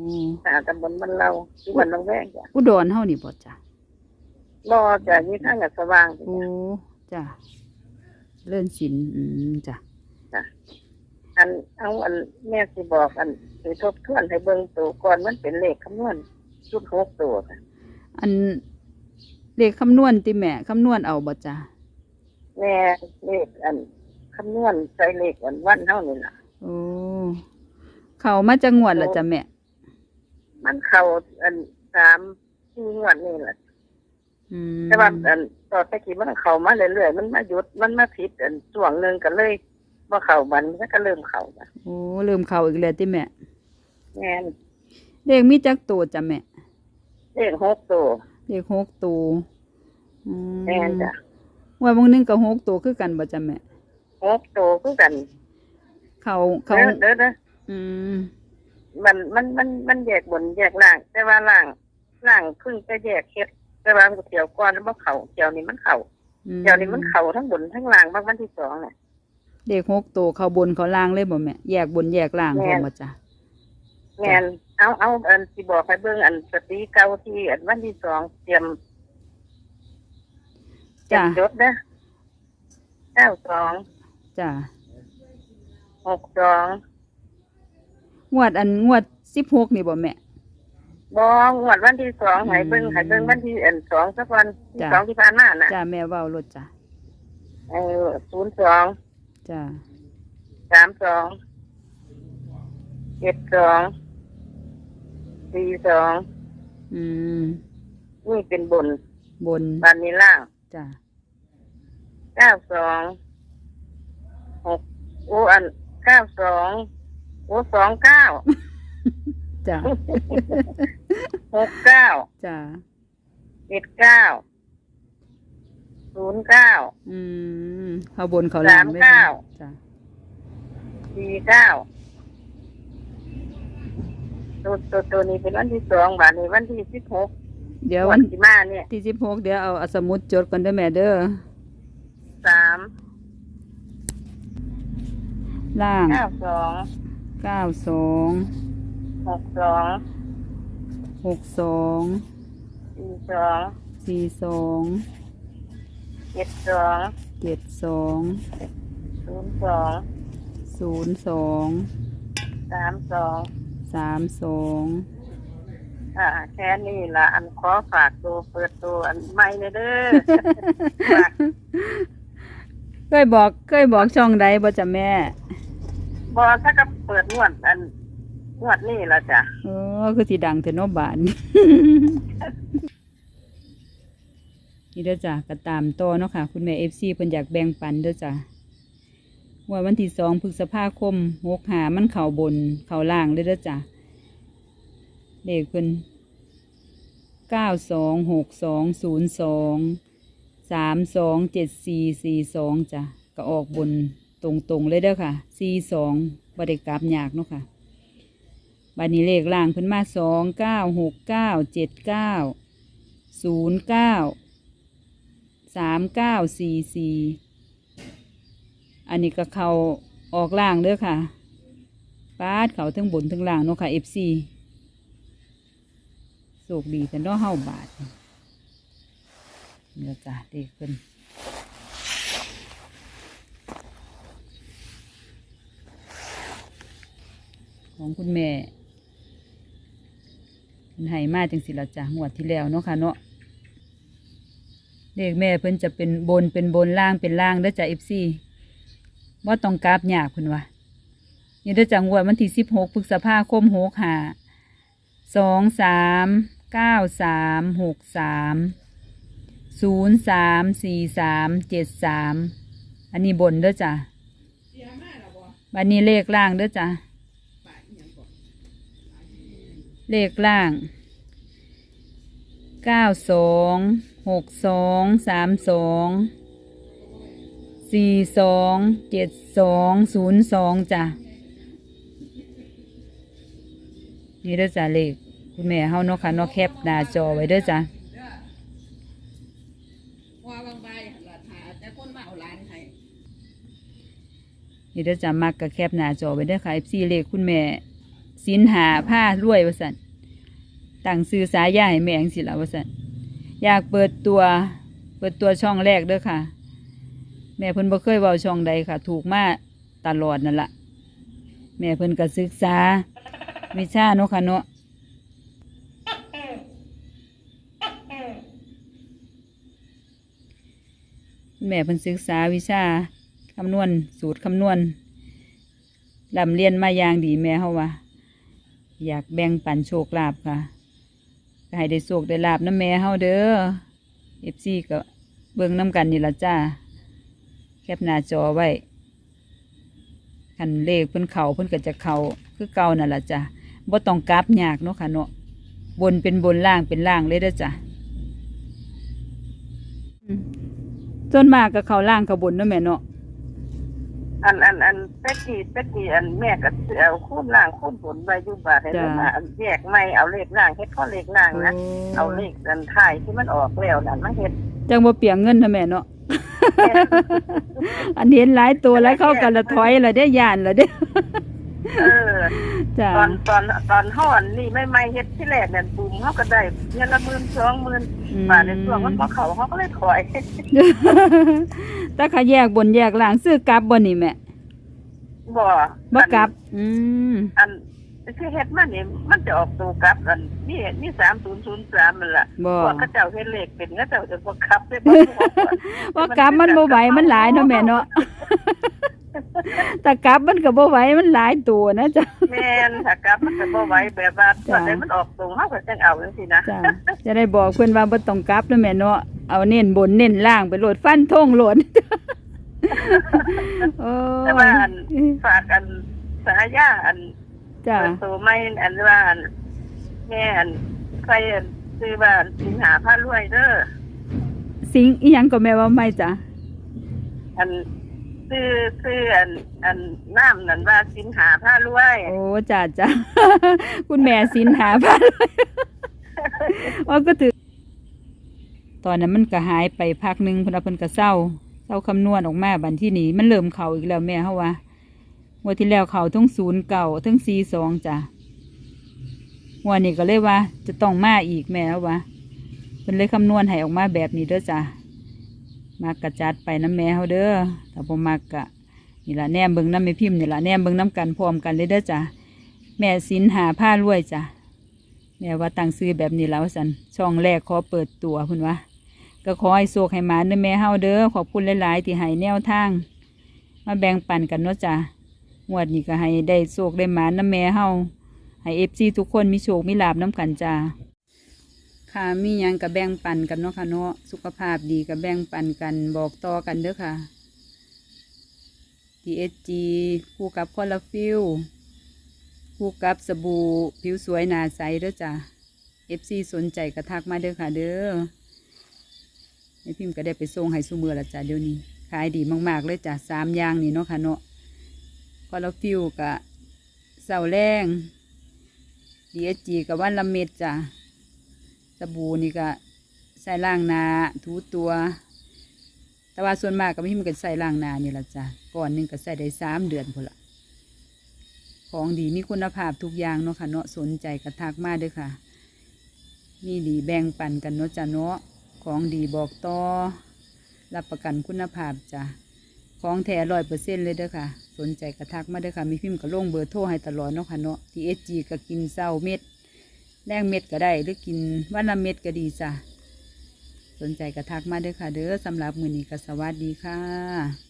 อืมหาตำบลบ้านเราที่บ้านหนองแวงจ้ะอุดรเฮานี่บ่จ้ะบ่จ้ะนี่ทางกับสว่างโอ้จ้ะเลื่อนสินอืมจ้ะอันเอาอันแม่สิบอกอันสิทบทวนให้เบิ่งตัวก่อนมันเป็นเลขคำนวณชุดหกตัวค่ะอันเลขคำนวณติแม่คำนวณเอาบ่จ้ะแม่เลขอันคำนวณใส่เลขอันวันเท่านี่ล่ะโอ้เขามาจะงวดละจ้ะแม่ มันเข้าอันสามสี่งวดนี่แหละอืมแต่ว่าอันต่อไปกี้มันเข้ามาเรื่อยๆมันมาหยุดมันมาผิดอันช่วงหนึ่งก็เลยว่าเข้ามันมันก็เริ่มเข้าจ้ะโอ้เริ่มเข้าอีกแล้วติแม่แม่นเลขมีจักตัวจ้ะแม่เลขหกตัวเลขหกตัวอืมแม่นจ้ะงว่าบางนึงก็หกตัวคือกันบ่จ้ะแม่หกตัวคือกัน เขาเขาเด้อเด้อเด้ออืม มันมันมันมันแยกบนแยกล่าง แต่ว่าล่างล่างเพิ่งจะแยกเฮ็ดแต่ว่าเที่ยวก่อนแล้วบ่เข้าเที่ยวนี้มันเข้าอืมเที่ยวนี้มันเข้าทั้งบนทั้งล่างบางวันที่สองน่ะเลขหกตัวเขาบนเขาล่างเลยบ่แม่แยกบนแยกล่างแม่พร้อมนบ่จ้ะแม่นเอาเอาอันสิบอกให้เบิ่งอันสติเก่าที่อันวันที่สองเตรียมเตรียจ้ะมจดเด้อเก้าสองจ้ะหกสอง งวดอันงวดสิบหกนี่บ่แม่ บองวดวันที่สองให้เบิ่งอืมให้เบิ่งวันที่อันสองสักวันที่จ้ะสองที่ผ่านมาน่ะจ้ะแม่เว้ารถจ้ะเออศูนย์สองจ้ะสามสองเจ็ดสองสี่สองอืมนี่เป็นบนบนบานนี้ล่างจ้ะเก้าสองหกโอ้อันเก้าสอง โอ้สองเก้าจ้ะหกเก้าจ้ะเจ็ดเก้าศูนย์เก้าอืมเขาบนเขาล่างเลยสามเก้าจ้ะสี่เก้าตัวตัวตัวนี้เป็นวันที่สองบาทนี้วันที่สิบหกเดี๋ยววัวันนที่มาเนี่ยที่สิบหกเดี๋ยวเอาเอาสมุดจดก่อนเด้อแม่เด้อสามล่างเก้าสอง เก้าสองหกสองหกสองสี่สองสี่สองเจ็ดสองเจ็ดสองศูนย์สองศูนย์สองสามสองสามสองอ่าแค่นี้ละอันขอฝากตัวเปิดตัวอันใหม่เลยเด้อฝากเคยบอกเคยบอกช่องใดบ่จ้ะแม่ บอถ้าก็เปิดงวดอันงวดนี่ละจ้ะเออคือสิดังเถอะเนาะบาน นี่เด้อจ้ะก็ตามต่อเนาะค่ะ คุณแม่เอฟซีเพิ่นอยากแบ่งปันเด้อจ้ะว่าวันที่สองพฤษภาคมหกหามันเข่าบน เข่าล่างเลยเด้อจ้ะเลขเพิ่นเก้าสองหกสองศูนย์สองสามสองเจ็ดสี่สี่สองจ้ะก็ออกบน ตรงๆเลยเด้อค่ะสี่สองบริกราบยากเนาะค่ะบัดนี้เลขล่างเพิ่นมาสองเก้าหกเก้าเจ็ดเก้าศูนย์เก้าสามเก้าสี่สี่อันนี้ก็เขาออกล่างเด้อค่ะปาดเขาทั้งบนทั้งล่างเนาะค่ะเอฟซีโชคดีแต่น้อเฮาบาทเดี๋ยวจ้ะเด็กเพิ่น ของคุณแม่เพิ่นให้มาจังสิละจ้ะงวดที่แล้วเนาะค่ะเนาะเลขแม่เพิ่นจะเป็นบนเป็นบนล่างเป็นล่างเด้อจ้ะ FC บ่าต้องกราบยากเพิ่นว่านี่เด้อจ้ะงวดวันที่16พฤษภาคม65 2 3 9 3 6 3 0 3 4 3 7 3อันนี้บนเด้อจ้ะบัดนี้เลขล่างเด้อจ้ะ เลขล่างเก้าสองหกสองสามสองสี่สองเจ็ดสองศูนย์สองจ้ะนี่เด้อจ้ะเลขคุณแม่เฮาเนาะค่ะเนาะแคปหน้าจอไว้เด้อจ้ะนี่เด้อจ้ะมักกับแคปหน้าจอไว้เด้อค่ะ FC เลขคุณแม่ สินหาผ้ารวยว่าซั่นตั้งซื้อสายาให้แมงสิละว่าซั่นอยากเปิดตัว เปิดตัวช่องแรกเด้อค่ะ แม่เพิ่นบ่เคยเว้าช่องใดค่ะ ถูกมาตลอดนั่นละแม่เพิ่นก็ศึกษาวิชาเนาะค่ะเนาะแม่เพิ่นศึกษาวิชาคำนวณสูตรคำนวณลำเรียนมาอย่างดีแม่เฮาว่า อยากแบ่งปันโชคลาภค่ะก็ให้ได้โชคได้ลาบน้ำแม่เฮาเด้อ FC ก็เบิ่งน้ำกันนี่ละจ้า แคปหน้าจอไว้คันเลขเพิ่นเขาเพิ่นก็จะเขาคือเก่านั่นละจ้ะบ่ต้องกราฟยากเนาะค่ะเนาะบนเป็นบนล่างเป็นล่างเลยเด้อจ้ะอืมจนมากก็เขาล่างเข้าบนเนาะแม่เนาะ อันอันอันตะกี้ตะกี้อันแม่ก็สิเอาคุ้มล่างคุ้มบนไว้อยู่บาดให้มันมาอันแยกไม่เอาเลขล่างเฮ็ดข้อเลขล่างนะเอาเลขอันท้ายที่มันออกแล้วนั่นมาเฮ็ดจังบ่เปียงเงินนะแม่เนาะอันเห็นหลายตัวแล้วเข้ากันละถอยละได้ย่านละเด้เออจ้ะตอนตอนตอนห่อนนี่ไม่ไม่เฮ็ดที่แรกเนี่ยบุมเขาก็ได้เงินละหมื่นสองหมื่นอืมบาทในช่วงมันพอเขาเขาก็เลยถอย ถ้าขาแยกบนแยกล่างซื้อกลับบ่นี่แม่บ่บ่กลับ อืมอันที่เฮ็ดมานี่มันจะออกตัวกลับอันนี่นี่สามศูนย์ศูนย์สามมันล่ะบ่พวกเขาเจ้าเฮ็ดเลขเป็นเขาเจ้าจะบ่กลับได้บ่ว่ากลับมันบ่ไหวมันหลายเนาะแม่เนาะแต่กลับมันก็บ่ไหวมันหลายตัวนะจ๊ะแม่นถ้ากลับมันก็บ่ไหวแบบว่าจ้ะตอนใดมันออกตรงเฮาก็จังเอาจังซี่นะจ้ะจะได้บอกเพิ่นว่าบ่ต้องกลับเนาะแม่เนาะ เอาเน้นบนเน้นล่างไปโหลดฟันทงโหลดโอ้แต่ว่าอันฝากอันสายาอันจ้ะเปิดตัวไม่อันว่าอันแม่อันใครอันซื้อว่าสิงหาผ้ารวยเด้อสิงอีหยังก็แม่ว่าไม่จ้ะอันซื้อซื้ออันอันน้ำนั่นว่าสิงหาผ้ารวยโอ้จ้ะจ้ะคุณแม่สินหาพันเลยว่าก็ถือ ตอนนั้นมันก็หายไปพักหนึ่งพนว่าเพิ่นก็เศร้าเศร้าคำนวณออกมาบันที่นี้มันเริ่มเข่าอีกแล้วแม่เฮาว่าวันที่แล้วเข่าทั้งศูนย์เก่าทั้งสี่สองจ้ะวันนี้ก็เลยว่า จะต้องมาอีกแม่เฮาว่าเพิ่นเลยคำนวณให้ออกมาแบบนี้เด้อจ้ะมากระจัดไปน้ำแม่เฮาเด้อถ้าบ่มากกะนี่ละแนมเบิงน้ำไม่พิมพ์นี่ละแนมเบิงน้ำกันพร้อมกันเลยเด้อจ้ะแม่สินหาผ้ารวยจ้ะแม่ว่าตั้งซื้อแบบนี้แล้วสันช่องแรกขอเปิดตัวพุ่นวะ ก็ขอให้โศกให้หมาเด้อแม่เฮาเด้อขอบคุณหลาย ๆ ที่ให้แนวทาง มาแบ่งปันกันเนาะจ้ะงวดนี้ก็ให้ได้โศกได้หมาน้ำแม่เฮาให้เอฟซีทุกคนมีโชคมีลาบน้ำกันจ้าค่ะมียังกับแบ่งปันกันเนาะค่ะเนาะสุขภาพดีกับแบ่งปันกันบอกต่อกันเด้อค่ะ TSG คู่กับคอลลฟิลคู่กับสบู่ผิวสวยหนาใสเด้อจ้ะ FC สนใจกระทักมาเด้อค่ะเด้อ ในพิมพ์ก็ได้ไปส่งให้ซูเมือละจ้ะเดี๋ยวนี้ ขายดีมากๆเลยจ้ะสามอย่างนี่เนาะค่ะเนาะคอลฟิลกับเสาแรง DSG กับวันละเม็ดจ้ะสบู่นี่ก็ใส่ล่างนาถูตัว แต่ว่าส่วนมากก็ไม่มีกันใส่ล่างนานี่ละจ้ะก่อนหนึ่งก็ใส่ได้สามเดือนพอละของดีมีคุณภาพทุกอย่างเนาะค่ะเนาะสนใจกระทักมาด้อค่ะ มีดีแบ่งปันกันเนาะจ้ะเนาะ ของดีบอกต่อ รับประกันคุณภาพจ้ะของแท้ร้อยเปอร์เซ็นเลยเด้อค่ะ สนใจกระทักมาเด้อค่ะ มีพิมพ์กระลงเบอร์โทรให้ตลอดเนาะค่ะเนาะที่เอสจีก็กินเศร้าเม็ดแรงเม็ดก็ได้ หรือกินวันละเม็ดก็ดีจ้ะสนใจกระทักมาเด้อค่ะ เด้อสำหรับมือนี้ก็สวัสดีค่ะ